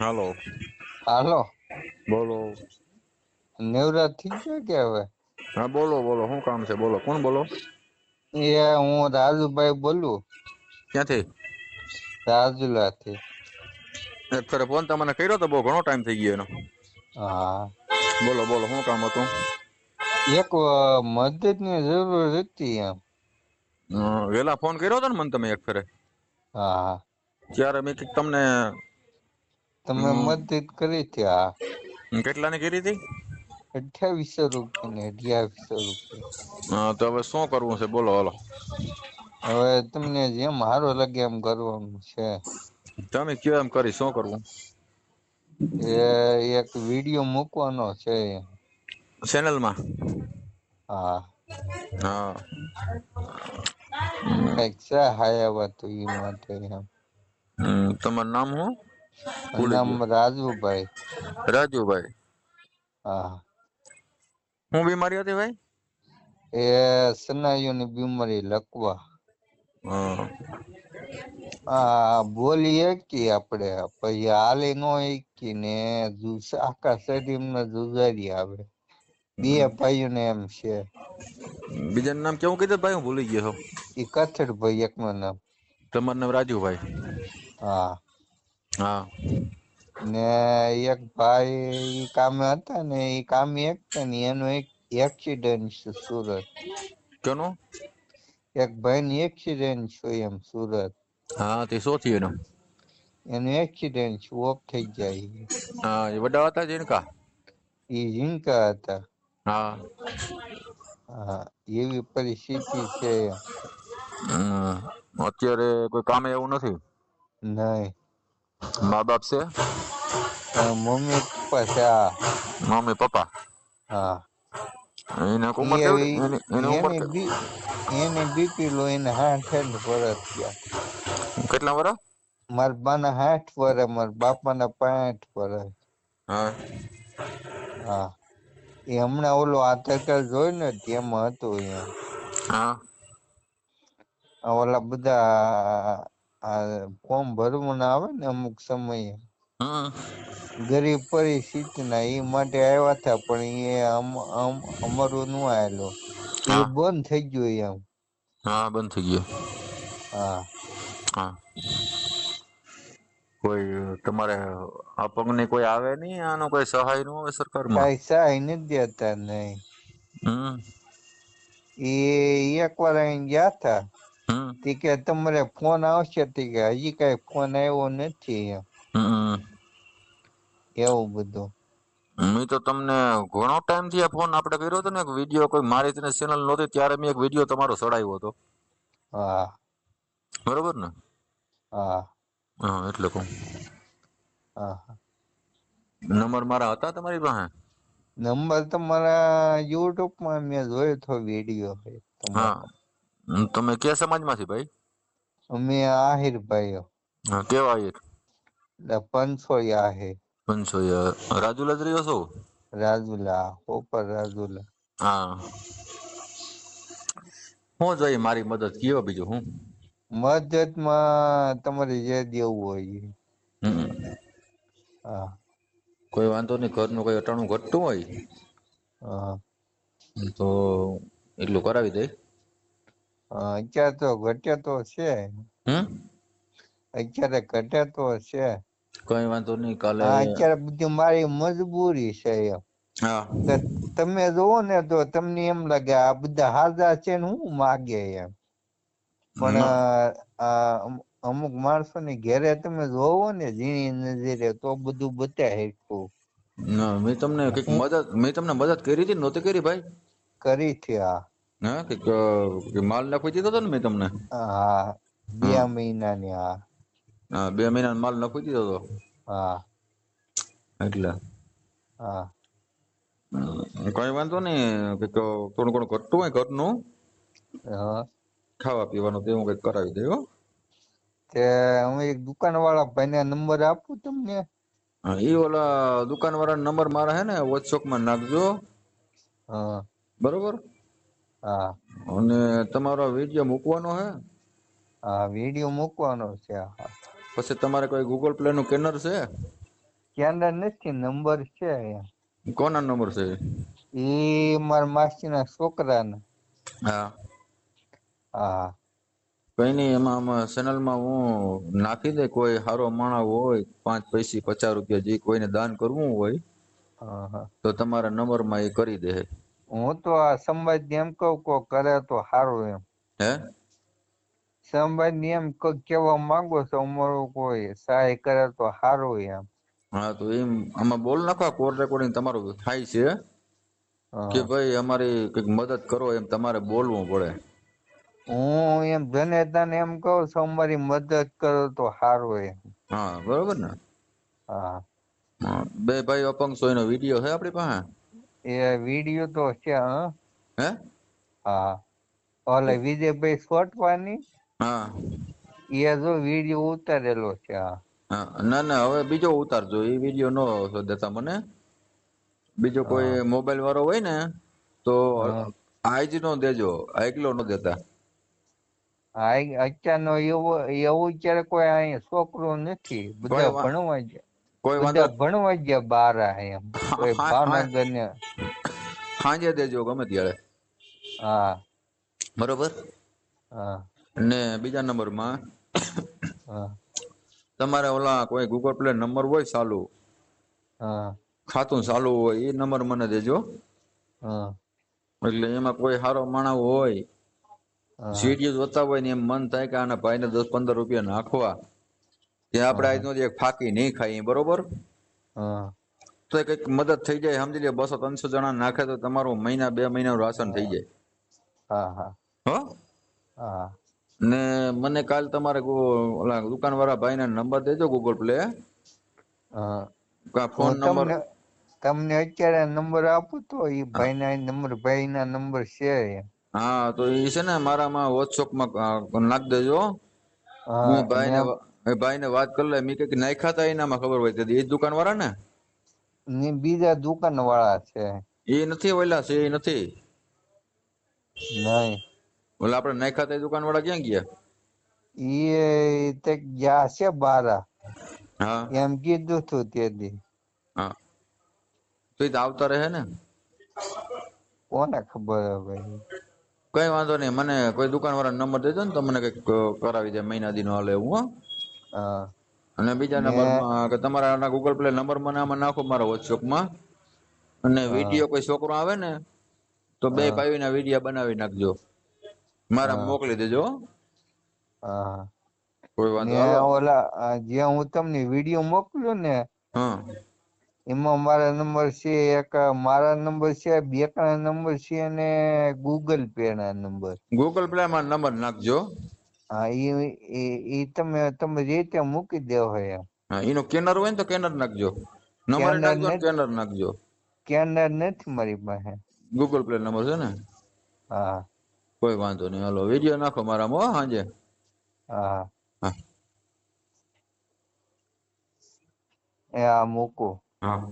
હાલો. હાલો. બોલો. નેવરાત થઈ છે કે હવે? હા બોલો બોલો. શું કામ છે? બોલો. કોણ બોલો? એ હું રાજુભાઈ બોલું. ક્યાંથી? રાજુલાથી. ફેરે ફોન તમને કર્યો તો બહુ ઘણો ટાઈમ થઈ ગયો એનો. હા. બોલો બોલો. શું કામ હતું? એક મદદની જરૂર હતી એમ. વેલા ફોન કર્યો હતો ને મને તમે એક ફેરે. હા. ત્યારે મેં તમને તમે. મદદ કરી હતી હા કેટલાની કરી હતી? અઠ્યાવીસો રૂપિયા ને અઠ્યાવીસો રૂપિયા. તો હવે શું કરવું છે? બોલો હાલો. હવે તમને જેમ સારું લાગે એમ કરવાનું છે. તમે કયો એમ કરી શું કરવું? એ એક વીડિયો મૂકવાનો છે. ચેનલ ચેનલમાં? હા. હા. કંઈક છે હાયા તો ઈ માટે એમ. તમારું નામ ભૂલી નામ રાજુભાઈ. રાજુભાઈ. હા. હું બીમારી હતી ભાઈ? એ સ્નાયુની બીમારી લકવા હા. બોલીએ કે આપણે પછી હાલે નો એકી ને આખા શરીરમાં જુજારી આવે. બે ભાઈઓ ને એમ છે. બીજાનું નામ કેવું કીધું ભાઈ? હું ભૂલી ગયો. એ કથડ ભાઈ એકનું નામ. તમારું નામ રાજુભાઈ. હા. હા. ને એક ભાઈ કામે હતા ને એ કામે એક ને એનું એક એક્સિડન્ટ છે સુરત. કેનો? એક ભાઈ એક્સિડન્ટ છે એમ સુરત. હા તે શું થયું એનું? એનું એક્સિડન્ટ છે ઓફ થઈ જાય હા એ વડા હતા જીનકા એ જીનકા હતા. હા. હા એવી પરિસ્થિતિ છે. અત્યારે કોઈ કામે એવું નથી? નહીં મા બાપ છે મમ્મી પપ્પા છે આ મમ્મી પપ્પા હા એને ઉંમર હવે- એની ઉંમર એને બીપી લો એને હાઠ વર્ષ થયા કેટલા વર્ષ મારા બાના હાઠ વર્ષ મારા બાપાના પાંઠ વર્ષ હા હા એ હમણાં ઓલો આધાર કાર્ડ જોયું ને તેમાં હતું એમ હા ઓલા બધા આ ફોર્મ ભરવું ના આવે ને અમુક સમયે. ગરીબ ગરીબ પરિસ્થિતિના એ માટે આવ્યા હતા પણ એ અમ- અમ- અમારું નું આવેલો એ બંધ થઈ ગયું એમ. હા બંધ થઈ ગયો. હા. હા. કોઈ તમારે આ પગની કોઈ આવે નહીં? આનો કોઈ સહાયનું આવે સરકારમાં? કઈ સહાય નથી દેતા નહીં. હમ. એ એક વાર અહીં ગયા હતા. તે કે તમારે ફોન આવશે તે કે હજી કઈ ફોન આવ્યો નથી એમ. એવું બધું. મેં તો તમને ઘણો ટાઈમથી ફોન આપણે કર્યો હતો ને એક વીડિયો કોઈ મારી ચેનલ નહોતી ત્યારે મેં એક વીડિયો તમારો ચડાવ્યો હતો. હા. બરોબર ને? હા. હા એટલે કહું. હા. નંબર મારા હતા તમારી પાસે? નંબર તમારા યુટ્યુબમાં મેં જોયો તો વીડિયો હા. તમે કયા સમાજમાંથી ભાઈ? અમે આહિર ભાઈઓ. હા કેવા આહિર? પંચોયા આહિર. પંચસો રાજુલા જ રહ્યો છો? રાજુલા ઉપર રાજુલા. હા. હું જોઈએ મારી મદદ કયો બીજું હું? મદદમાં તમારે જે દેવું હોય. હા. કોઈ વાંધો નહીં ઘરનું કોઈ અટાણું ઘટતું હોય? હા. તો એટલું કરાવી દે. હા, અત્યારે તો ઘટ્યા તો છે. હમ? અત્યારે ઘટ્યા તો છે. કઈ વાંધો નહીં કાલે અત્યારે બધી મારી મજબૂરી છે એમ. હા. તમે જોવો ને તો તમને એમ લાગે આ બધા હાજા છે ને હું માગે એમ. પણ અમુક માણસો ને ઘેરે તમે જોવો ને ઝીણી નજરે તો બધું બતાય હેરખું. ના મેં તમને કંઈક મદદ મેં તમને મદદ કરી હતી નહોતી કરી ભાઈ? કરી થી આ હા? કે માલ નાખી દીધો હતો ને મેં તમને? હા બે. મહિનાની હા. હા બે મહિના માલ નાખી દીધો હતો? હા. એટલે. હા. કઈ વાંધો નહીં કે થોડું ઘણું ઘટતું હોય ઘરનું. હા. ખાવા પીવાનું તે હું કંઈક કરાવી દઉં હો. તે હું એક દુકાન વાળા ભાઈને નંબર આપું તમને. હા એ ઓલા દુકાન વાળા નંબર મારા હે ને WhatsApp માં નાખજો. હા. બરોબર? હા. અને તમારો વીડિયો મૂકવાનો હે? હા વીડિયો મૂકવાનો છે હા પછી તમારે કોઈ ગૂગલ પ્લે નું કેનર છે? કેનર નથી નંબર છે કોના નંબર છે? એ મારા માસીના છોકરાના. હા. હા. કઈ નહીં એમાં આમાં ચેનલમાં હું નાખી દે કોઈ સારો માણા હોય પાંચ પૈસી પચાસ રૂપિયા જે કોઈને દાન કરવું હોય તો તમારા નંબરમાં એ કરી દે. હું તો આ સંવાદ એમ કહું કો કરે તો સારું એમ. હે? સંવાદ એમ કેવા માંગો છો અમારું કોઈ સહાય કરે તો સારું એમ. હા તો એમ આમાં બોલ નાખો કોર રેકોર્ડિંગ તમારું થાય છે. કે ભાઈ અમારી કંઈક મદદ કરો એમ તમારે બોલવું પડે. હું એમ જનેતાને એમ કહું છું અમારી મદદ કરો તો સારું એમ. હા બરોબર ને? હા. બે ભાઈ અપંગ છો નો વીડિયો છે આપણી પાસે? એ વીડિયો તો છે હા. હે? હા. ઓલે વિજયભાઈ સોટવાની? હા. એ જો વીડિયો ઉતારેલો છે હા. ના ના હવે બીજો ઉતારજો. એ વીડિયો નો દેતા મને. બીજો કોઈ મોબાઈલ વાળો હોય ને તો આઈજ નો દેજો. એકલો નો દેતા. અત્યારનો એવો એવું અત્યારે કોઈ અહીંયા છોકરો નથી. બધા ભણવા ગયા કોઈ વાંધો? ભણવા ગયા બાર એમ. કોઈ. ભાવનગર ને સાંજે દેજો ગમે ત્યારે. હા. બરોબર? હા. ને બીજા નંબરમાં તમારે ઓલા કોઈ ગૂગલ પ્લે નંબર હોય ચાલુ? હા. ખાતું ચાલુ હોય એ નંબર મને દેજો. હા. એટલે એમાં કોઈ સારો માણસ હોય. સીડીઓ જોતા હોય ને એમ મન થાય કે આના ભાઈને દસ પંદર રૂપિયા નાખવા. ત્યાં આપણે આજનો એક ફાકી નહીં ખાઈએ બરોબર? તો કંઈક મદદ થઈ જાય સમજી લે બસો ત્રણસો જણા નાખે તો તમારું મહિના બે મહિનાનું રાશન થઈ જાય. હા હા. હા? ને મને કાલ તમારે ઓલા દુકાન વાળા ભાઈ ના નંબર દેજો ગૂગલ પ્લે ફોન નંબર? તમને અત્યારે નંબર આપું તો એ ભાઈ ના નંબર ભાઈ ના નંબર છે હા તો એ છે ને મારામાં વોટ્સઅપમાં નાખી દેજો. હું ભાઈ ને- ભાઈને વાત કરી લે. મેં કંઈક નાખ્યા હતા એનામાં ખબર હોય. તો એ દુકાન વાળા ને? ને બીજા દુકાન વાળા છે. એ નથી ઓલા છે એ નથી. નહીં. ઓલા આપણે નાખ્યા હતા દુકાન વાળા ક્યાં ગયા? એ તે ગયા છે બારા. હા. એમ કીધું તું તે દી. હા. તો એ તો આવતા રહે ને? કોને ખબર હવે? કઈ વાંધો નહીં. મને કોઈ દુકાન વાળા નંબર દેજો ને તો મને કંઈક કરાવી દે. મહિના દી નો હાલે એવું હા. અને બીજા નંબરમાં કે તમારા ગૂગલ પ્લે નંબર મને આમાં નાખો મારા વોટ્સઅપમાં અને વીડિયો કોઈ છોકરો આવે ને તો બે ભાઈના વીડિયો બનાવી નાખજો. મારા મોકલી દેજો કોઈ વાંધો ઓલા જે હું તમને વીડિયો મોકલું ને એમાં મારા નંબર છે એક મારા નંબર છે બે ત્રણ નંબર છે અને ગૂગલ પે ના નંબર. ગૂગલ પ્લે માં નંબર નાખજો. હા એ એ- તમે તમે જે ત્યાં મૂકી દેવો એમ. હા એનો કેનર હોય ને તો કેનર નાખજો. નંબર નાખજો કેનર નાખજો. સ્કેનર નથી મારી પાસે. ગૂગલ પ્લે નંબર છે ને? હા. કોઈ વાંધો નહીં. હાલો વીડિયો નાખો મારામાં મો સાંજે હા. હા. એ આ મૂકું. હા.